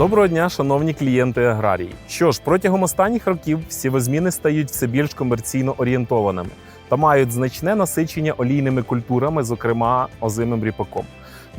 Доброго дня, шановні клієнти аграрії. Що ж, протягом останніх років сівозміни стають все більш комерційно орієнтованими та мають значне насичення олійними культурами, зокрема озимим ріпаком.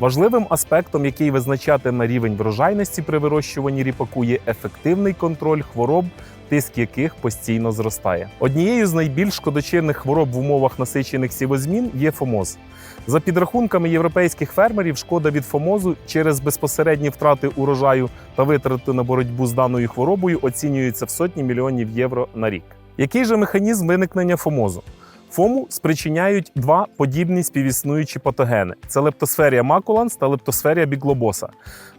Важливим аспектом, який визначатиме рівень врожайності при вирощуванні ріпаку, є ефективний контроль хвороб, тиск яких постійно зростає. Однією з найбільш шкодочинних хвороб в умовах насичених сівозмін є фомоз. За підрахунками європейських фермерів, шкода від фомозу через безпосередні втрати урожаю та витрати на боротьбу з даною хворобою оцінюється в сотні мільйонів євро на рік. Який же механізм виникнення фомозу? Фому спричиняють два подібні співіснуючі патогени: це лептосферія макуланс та лептосферія біглобоса.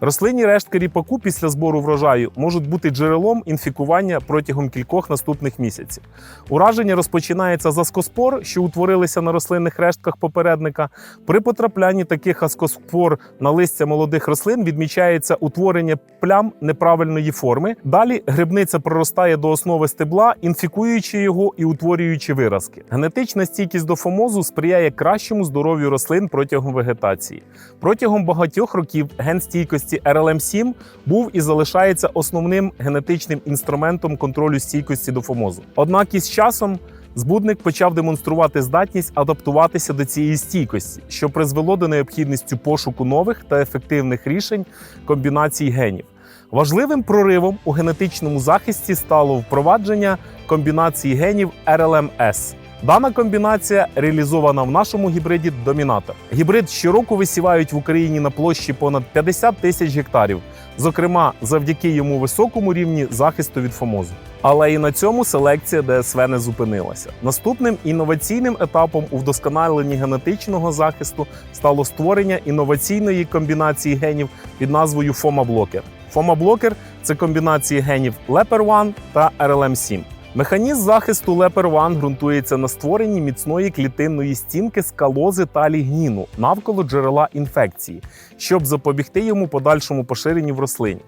Рослинні рештки ріпаку після збору врожаю можуть бути джерелом інфікування протягом кількох наступних місяців. Ураження розпочинається з аскоспор, що утворилися на рослинних рештках попередника. При потраплянні таких аскоспор на листя молодих рослин відмічається утворення плям неправильної форми. Далі грибниця проростає до основи стебла, інфікуючи його і утворюючи виразки. Генетична стійкість до фомозу сприяє кращому здоров'ю рослин протягом вегетації. Протягом багатьох років ген стійкості RLM7 був і залишається основним генетичним інструментом контролю стійкості до фомозу. Однак із часом збудник почав демонструвати здатність адаптуватися до цієї стійкості, що призвело до необхідності пошуку нових та ефективних рішень комбінацій генів. Важливим проривом у генетичному захисті стало впровадження комбінації генів RLMS. Дана комбінація реалізована в нашому гібриді Домінатор. Гібрид щороку висівають в Україні на площі понад 50 тисяч гектарів, зокрема завдяки йому високому рівні захисту від фомозу. Але і на цьому селекція ДСВ не зупинилася. Наступним інноваційним етапом у вдосконаленні генетичного захисту стало створення інноваційної комбінації генів під назвою FOMA-блокер. FOMA-блокер – це комбінації генів LEPR1 та RLM7. Механізм захисту Leper One ґрунтується на створенні міцної клітинної стінки скалози та лігніну навколо джерела інфекції, щоб запобігти йому подальшому поширенню в рослині.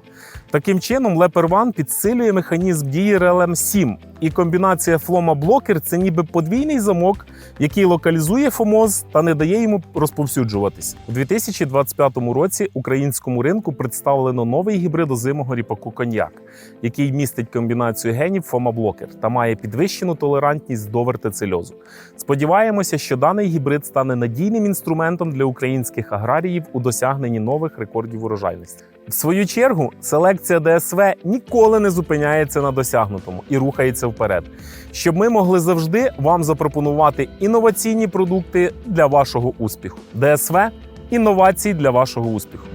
Таким чином, Leper One підсилює механізм дії РЛМ-7, і комбінація флома-блокер це ніби подвійний замок, який локалізує фомоз та не дає йому розповсюджуватись. У 2025 році українському ринку представлено новий гібрид озимого ріпаку коньяк, який містить комбінацію генів фомаблокер та має підвищену толерантність до вертицельозу. Сподіваємося, що даний гібрид стане надійним інструментом для українських аграріїв у досягненні нових рекордів урожайності. В свою чергу, селекція ДСВ ніколи не зупиняється на досягнутому і рухається вперед, щоб ми могли завжди вам запропонувати інноваційні продукти для вашого успіху. ДСВ інновації для вашого успіху.